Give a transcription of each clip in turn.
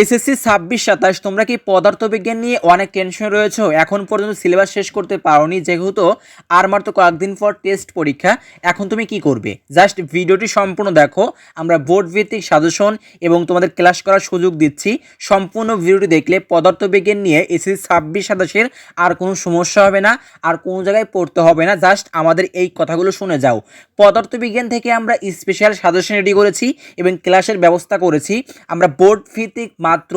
SSC ছাব্বিশ সাতাশ, তোমরা কি পদার্থবিজ্ঞান নিয়ে অনেক টেনশন রয়েছে? এখন পর্যন্ত সিলেবাস শেষ করতে পারোনি, যেহেতু আর মাত্র কয়েকদিন পর টেস্ট পরীক্ষা। এখন তুমি কি করবে? জাস্ট ভিডিওটি সম্পূর্ণ দেখো, আমরা বোর্ড ভিত্তিক সাজেশন এবং তোমাদের ক্লাস করার সুযোগ দিচ্ছি। সম্পূর্ণ ভিডিওটি দেখলে পদার্থবিজ্ঞান নিয়ে এসএসসি ছাব্বিশ সাতাশের আর কোনো সমস্যা হবে না, আর কোনো জায়গায় পড়তে হবে না। জাস্ট আমাদের এই কথাগুলো শুনে যাও। পদার্থবিজ্ঞান থেকে আমরা স্পেশাল সাজেশন রেডি করেছি এবং ক্লাসের ব্যবস্থা করেছি। আমরা বোর্ড ভিত্তিক মাত্র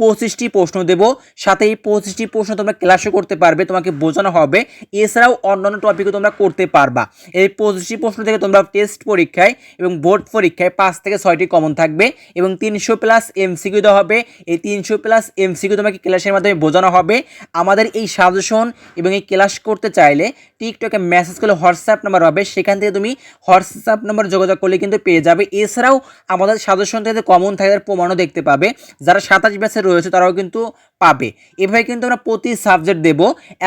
পঁচিশটি প্রশ্ন দেব। সাথে এই পঁচিশটি প্রশ্ন তোমরা ক্লাসও করতে পারবে, তোমাকে বোঝানো হবে। এছাড়াও অন্যান্য টপিকও তোমরা করতে পারবা। এই পঁচিশটি প্রশ্ন থেকে তোমরা টেস্ট পরীক্ষায় এবং বোর্ড পরীক্ষায় পাঁচ থেকে ছয়টি কমন থাকবে এবং তিনশো প্লাস এমসিকিউ দেওয়া হবে। এই তিনশো প্লাস এমসিকিউ তোমাকে ক্লাসের মাধ্যমে বোঝানো হবে। আমাদের এই সাজেশন এবং এই ক্লাস করতে চাইলে টিকটকে মেসেজ করলে হোয়াটসঅ্যাপ নাম্বার হবে সেখান থেকে তুমি হোয়াটসঅ্যাপ নাম্বার যোগাযোগ করলে কিন্তু পেয়ে যাবে। এছাড়াও আমাদের সাজেশন থেকে কমন থাকে তার প্রমাণও দেখতে পাবে। যারা সাতাশ ব্যাচে রয়েছে তারাও কিন্তু পাবে। এভাবে কিন্তু আমরা প্রতি সাবজেক্ট দেব।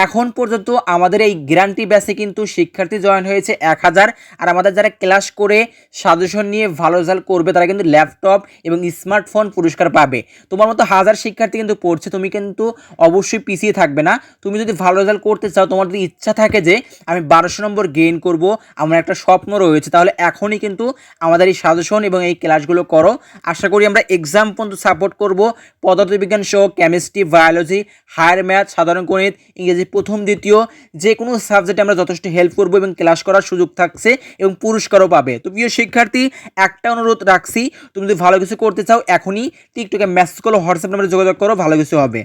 এখন পর্যন্ত আমাদের এই গ্যারান্টি ব্যাচে কিন্তু শিক্ষার্থী জয়েন হয়েছে এক হাজার। আর আমাদের যারা ক্লাস করে সাজেশন নিয়ে ভালো রেজাল্ট করবে, তারা কিন্তু ল্যাপটপ এবং স্মার্টফোন পুরস্কার পাবে। তোমার মতো হাজার শিক্ষার্থী কিন্তু পড়ছে, তুমি কিন্তু অবশ্যই পিছিয়ে থাকবে না। তুমি যদি ভালো রেজাল্ট করতে চাও, তোমার যদি ইচ্ছা থাকে যে আমি বারোশো নম্বর গেইন করব, আমার একটা স্বপ্ন রয়েছে, তাহলে এখনই কিন্তু আমাদের এই সাজেশন এবং এই ক্লাসগুলো করো। আশা করি আমরা এক্সাম পর্যন্ত সাপোর্ট করব। পদার্থবিজ্ঞান সহ কেমিস্ট্রি বায়োলজি হায়ার ম্যাথ সাধারণ গণিত, ইংরেজি প্রথম, দ্বিতীয় যে কোনো সাবজেক্টে আমরা যথেষ্ট হেল্প করব এবং ক্লাস করার সুযোগ থাকছে এবং পুরস্কারও পাবে। তো প্রিয় শিক্ষার্থী, একটা অনুরোধ রাখছি, তুমি যদি ভালো কিছু করতে চাও, এখনই টিকটকে মেসেজ করো হোয়াটসঅ্যাপ নাম্বারে যোগাযোগ করো, ভালো কিছু হবে।